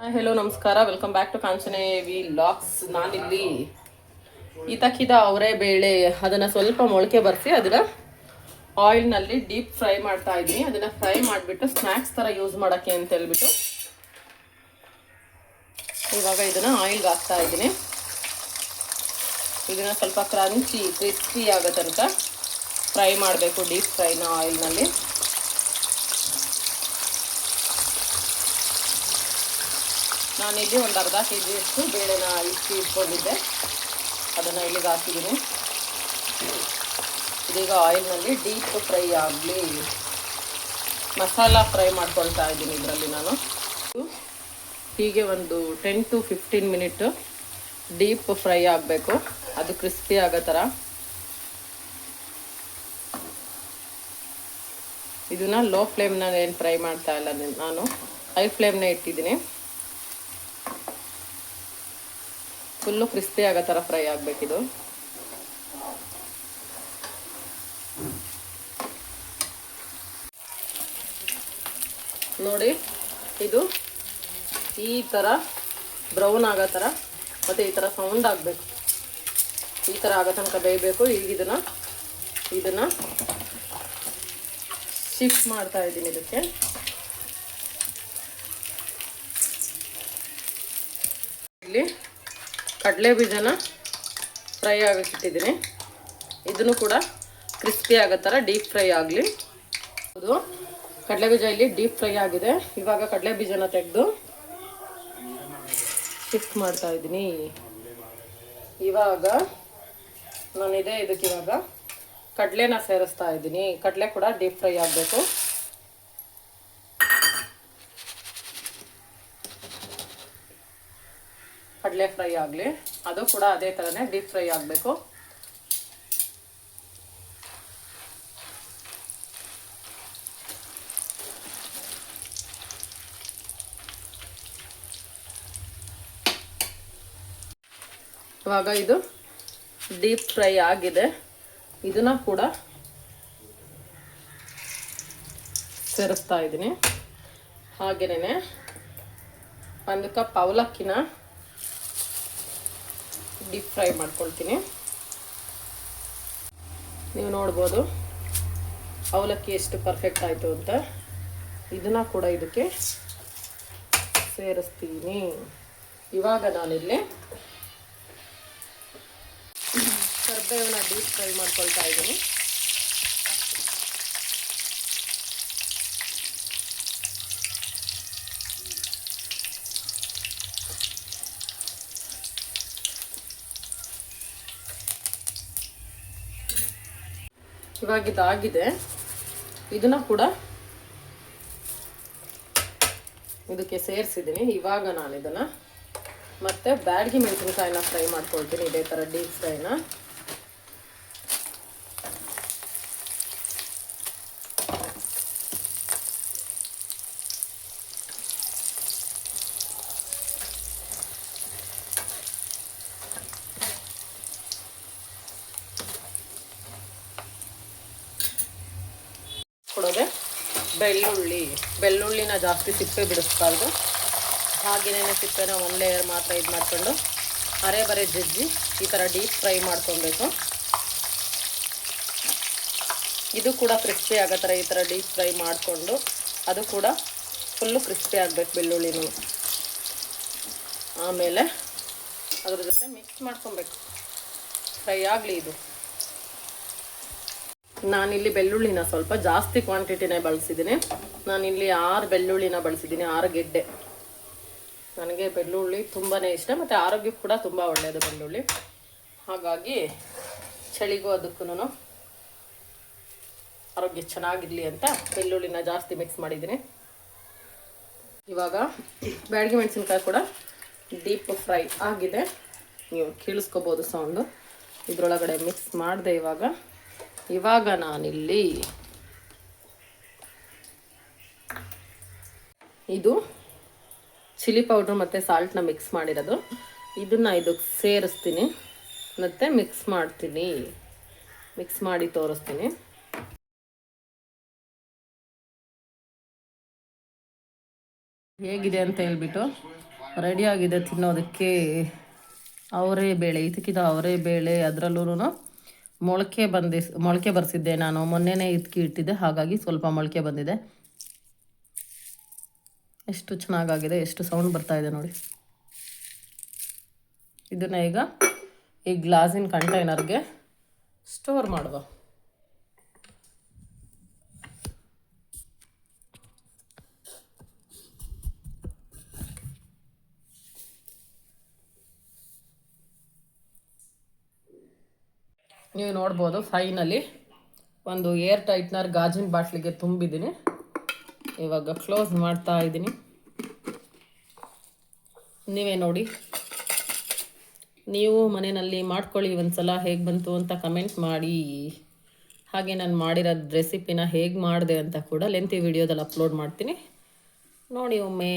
Hello ನಮಸ್ಕಾರ. Welcome back to Kanchane vlogs ನಾನಿಲ್ಲಿ ಇತಕ್ಕಿದ ಅವರೇ ಬೇಳೆ, ಅದನ್ನು ಸ್ವಲ್ಪ ಮೊಳಕೆ ಬರೆಸಿ ಅದನ್ನ ಆಯಿಲ್ನಲ್ಲಿ ಡೀಪ್ ಫ್ರೈ ಮಾಡ್ತಾ ಇದ್ದೀನಿ. ಅದನ್ನು ಫ್ರೈ ಮಾಡಿಬಿಟ್ಟು ಸ್ನ್ಯಾಕ್ಸ್ ಥರ ಯೂಸ್ ಮಾಡೋಕ್ಕೆ ಅಂತ ಹೇಳ್ಬಿಟ್ಟು ಇವಾಗ ಇದನ್ನು ಆಯಿಲ್ಗೆ ಹಾಕ್ತಾ ಇದ್ದೀನಿ. ಇದನ್ನು ಸ್ವಲ್ಪ ಕ್ರಂಚಿ ಕ್ರಿಸ್ಪಿ ಆಗೋ ತನಕ ಫ್ರೈ ಮಾಡಬೇಕು ಡೀಪ್ ಫ್ರೈನ ಆಯಿಲ್ನಲ್ಲಿ ನಾನಿಲ್ಲಿ ಒಂದು ಅರ್ಧ ಕೆ ಜಿಯಷ್ಟು ಬೇಳೆನ ಇಕ್ಕಿ ಇಟ್ಕೊಂಡಿದ್ದೆ. ಅದನ್ನು ಇಲ್ಲಿಗೆ ಹಾಕಿದ್ದೀನಿ. ಇದೀಗ ಆಯಿಲ್ನಲ್ಲಿ ಡೀಪ್ ಫ್ರೈ ಆಗಲಿ. ಮಸಾಲ ಫ್ರೈ ಮಾಡ್ಕೊಳ್ತಾ ಇದ್ದೀನಿ ಇದರಲ್ಲಿ ನಾನು. ಹೀಗೆ ಒಂದು ten to fifteen minute deep fry ಆಗಬೇಕು. ಅದು ಕ್ರಿಸ್ಪಿ ಆಗೋ ಥರ. ಇದನ್ನ ಲೋ ಫ್ಲೇಮ್ನ ಏನು ಫ್ರೈ ಮಾಡ್ತಾ ಇಲ್ಲ ನಾನು. ಹೈ ಫ್ಲೇಮ್ನ ಇಟ್ಟಿದ್ದೀನಿ. ಫುಲ್ಲು ಕ್ರಿಸ್ಪಿ ಆಗೋ ಥರ ಫ್ರೈ ಆಗಬೇಕಿದು. ನೋಡಿ, ಇದು ಈ ಥರ ಬ್ರೌನ್ ಆಗೋ ಥರ ಮತ್ತು ಈ ಥರ ಸೌಂಡ್ ಆಗಬೇಕು. ಈ ಥರ ಆಗೋ ತನಕ ಬೇಯಬೇಕು. ಈಗ ಇದನ್ನು ಇದನ್ನು ಶಿಫ್ಟ್ ಮಾಡ್ತಾ ಇದ್ದೀನಿ ಇದಕ್ಕೆ. ಇಲ್ಲಿ ಕಡಲೆ ಬೀಜನ ಫ್ರೈ ಆಗಿಟ್ಟಿದ್ದೀನಿ. ಇದನ್ನು ಕೂಡ ಕ್ರಿಸ್ಪಿ ಆಗೋ ಥರ ಡೀಪ್ ಫ್ರೈ ಆಗಲಿ. ಹೌದು. ಕಡಲೆ ಬೀಜ ಇಲ್ಲಿ ಡೀಪ್ ಫ್ರೈ ಆಗಿದೆ. ಇವಾಗ ಕಡಲೆ ಬೀಜನ ತೆಗೆದು ಶಿಫ್ಟ್ ಮಾಡ್ತಾ ಇದ್ದೀನಿ. ಇವಾಗ ನಾನಿದೆ ಇದಕ್ಕೆ ಇವಾಗ ಕಡಲೆನ ಸೇರಿಸ್ತಾ ಇದ್ದೀನಿ. ಕಡಲೆ ಕೂಡ ಡೀಪ್ ಫ್ರೈ ಆಗಬೇಕು. ಕಡಲೆ ಫ್ರೈ ಆಗಲಿ. ಅದು ಕೂಡ ಅದೇ ಥರನೇ ಡೀಪ್ ಫ್ರೈ ಆಗಬೇಕು. ಇವಾಗ ಇದು ಡೀಪ್ ಫ್ರೈ ಆಗಿದೆ. ಇದನ್ನ ಕೂಡ ಸೇರಿಸ್ತಾ ಇದ್ದೀನಿ. ಹಾಗೆಯೇ ಒಂದು ಕಪ್ ಅವಲಕ್ಕಿನ ಡೀಪ್ ಫ್ರೈ ಮಾಡ್ಕೊಳ್ತೀನಿ. ನೀವು ನೋಡ್ಬೋದು ಅವಲಕ್ಕಿ ಎಷ್ಟು ಪರ್ಫೆಕ್ಟ್ ಆಯಿತು ಅಂತ. ಇದನ್ನು ಕೂಡ ಇದಕ್ಕೆ ಸೇರಿಸ್ತೀನಿ. ಇವಾಗ ನಾನಿಲ್ಲಿ ಕರ್ಬೇವನ್ನ ಡೀಪ್ ಫ್ರೈ ಮಾಡ್ಕೊಳ್ತಾ ಇದ್ದೀನಿ. ಇವಾಗ ಇದಾಗಿದೆ. ಇದನ್ನ ಕೂಡ ಇದಕ್ಕೆ ಸೇರಿಸಿದ್ದೀನಿ. ಇವಾಗ ನಾನು ಇದನ್ನು ಮತ್ತೆ ಬ್ಯಾಡ್ಗಿ ಮೆಣಸಿನ್ಕಾಯಿನ ಫ್ರೈ ಮಾಡ್ಕೊಳ್ತೀನಿ. ಇದೇ ಥರ ಡೀಪ್ ಫ್ರೈನ. ಕೊಡೋದೆ ಬೆಳ್ಳುಳ್ಳಿ. ಬೆಳ್ಳುಳ್ಳಿನ ಜಾಸ್ತಿ ಸಿಪ್ಪೆ ಬಿಡಿಸ್ಬಾರ್ದು. ಹಾಗೇನೇ ಸಿಪ್ಪೆನ ಒನ್ ಲೇಯರ್ ಮಾತ್ರ ಇದು ಮಾಡಿಕೊಂಡು ಅರೆ ಬರೆ ಜಜ್ಜಿ ಈ ಥರ ಡೀಪ್ ಫ್ರೈ ಮಾಡ್ಕೊಬೇಕು. ಇದು ಕೂಡ ಕ್ರಿಸ್ಪಿ ಆಗೋ ಥರ ಈ ಥರ ಡೀಪ್ ಫ್ರೈ ಮಾಡಿಕೊಂಡು ಅದು ಕೂಡ ಫುಲ್ಲು ಕ್ರಿಸ್ಪಿ ಆಗಬೇಕು ಬೆಳ್ಳುಳ್ಳಿನೂ. ಆಮೇಲೆ ಅದ್ರ ಜೊತೆ ಮಿಕ್ಸ್ ಮಾಡ್ಕೊಬೇಕು. ಫ್ರೈ ಆಗಲಿ ಇದು. ನಾನಿಲ್ಲಿ ಬೆಳ್ಳುಳ್ಳಿನ ಸ್ವಲ್ಪ ಜಾಸ್ತಿ ಕ್ವಾಂಟಿಟಿನೇ ಬಳಸಿದ್ದೀನಿ. ನಾನಿಲ್ಲಿ ಆರು ಬೆಳ್ಳುಳ್ಳಿನ ಬಳಸಿದ್ದೀನಿ, ಆರು ಗೆಡ್ಡೆ. ನನಗೆ ಬೆಳ್ಳುಳ್ಳಿ ತುಂಬಾ ಇಷ್ಟ, ಮತ್ತು ಆರೋಗ್ಯಕ್ಕೆ ಕೂಡ ತುಂಬ ಒಳ್ಳೆಯದು ಬೆಳ್ಳುಳ್ಳಿ. ಹಾಗಾಗಿ ಚಳಿಗೂ ಅದಕ್ಕೂ ಆರೋಗ್ಯ ಚೆನ್ನಾಗಿರಲಿ ಅಂತ ಬೆಳ್ಳುಳ್ಳಿನ ಜಾಸ್ತಿ ಮಿಕ್ಸ್ ಮಾಡಿದ್ದೀನಿ. ಇವಾಗ ಬ್ಯಾಡಗಿ ಮೆಣಸಿನ್ಕಾಯಿ ಕೂಡ ಡೀಪ್ ಫ್ರೈ ಆಗಿದೆ. ನೀವು ಕೇಳಿಸ್ಕೋಬೋದು ಸೌಂಡು ಇದರೊಳಗಡೆ ಮಿಕ್ಸ್ ಮಾಡಿದೆ ಇವಾಗ. ಇವಾಗ ನಾನಿಲ್ಲಿ ಇದು ಚಿಲ್ಲಿ ಪೌಡ್ರ್ ಮತ್ತು ಸಾಲ್ಟ್ನ ಮಿಕ್ಸ್ ಮಾಡಿರೋದು. ಇದನ್ನು ಇದಕ್ಕೆ ಸೇರಿಸ್ತೀನಿ. ಮತ್ತು ಮಿಕ್ಸ್ ಮಾಡ್ತೀನಿ. ಮಿಕ್ಸ್ ಮಾಡಿ ತೋರಿಸ್ತೀನಿ. ಹೇಗಿದೆ ಅಂತ ಹೇಳ್ಬಿಟ್ಟು ರೆಡಿಯಾಗಿದೆ ತಿನ್ನೋದಕ್ಕೆ. ಅವರೇ ಬೇಳೆ ಇದಕ್ಕಿದ ಅವರೇ ಬೇಳೆ ಅದರಲ್ಲೂ ಮೊಳಕೆ ಬಂದಿ, ಮೊಳಕೆ ಬರೆಸಿದ್ದೆ ನಾನು. ಮೊನ್ನೆನೇ ಇದಕ್ಕೆ ಇಟ್ಟಿದ್ದೆ, ಹಾಗಾಗಿ ಸ್ವಲ್ಪ ಮೊಳಕೆ ಬಂದಿದೆ. ಎಷ್ಟು ಚೆನ್ನಾಗಾಗಿದೆ, ಎಷ್ಟು ಸೌಂಡ್ ಬರ್ತಾ ಇದೆ ನೋಡಿ. ಇದನ್ನು ಈಗ ಈ ಗ್ಲಾಸಿನ ಕಂಟೈನರ್ಗೆ ಸ್ಟೋರ್ ಮಾಡುವ. ನೀವು ನೋಡ್ಬೋದು ಫೈನಲಿ ಒಂದು ಏರ್ ಟೈಟ್ನರ್ ಗಾಜಿನ ಬಾಟ್ಲಿಗೆ ತುಂಬಿದ್ದೀನಿ. ಇವಾಗ ಕ್ಲೋಸ್ ಮಾಡ್ತಾ ಇದ್ದೀನಿ. ನೀವೇ ನೋಡಿ. ನೀವು ಮನೆಯಲ್ಲಿ ಮಾಡ್ಕೊಳ್ಳಿ ಒಂದ್ಸಲ ಹೇಗೆ ಬಂತು ಅಂತ ಕಮೆಂಟ್ ಮಾಡಿ. ಹಾಗೆ ನಾನು ಮಾಡಿರೋ ರೆಸಿಪಿನ ಹೇಗೆ ಮಾಡಿದೆ ಅಂತ ಕೂಡ ಲೆಂತಿ ವಿಡಿಯೋದಲ್ಲಿ ಅಪ್ಲೋಡ್ ಮಾಡ್ತೀನಿ. ನೋಡಿ ಒಮ್ಮೆ.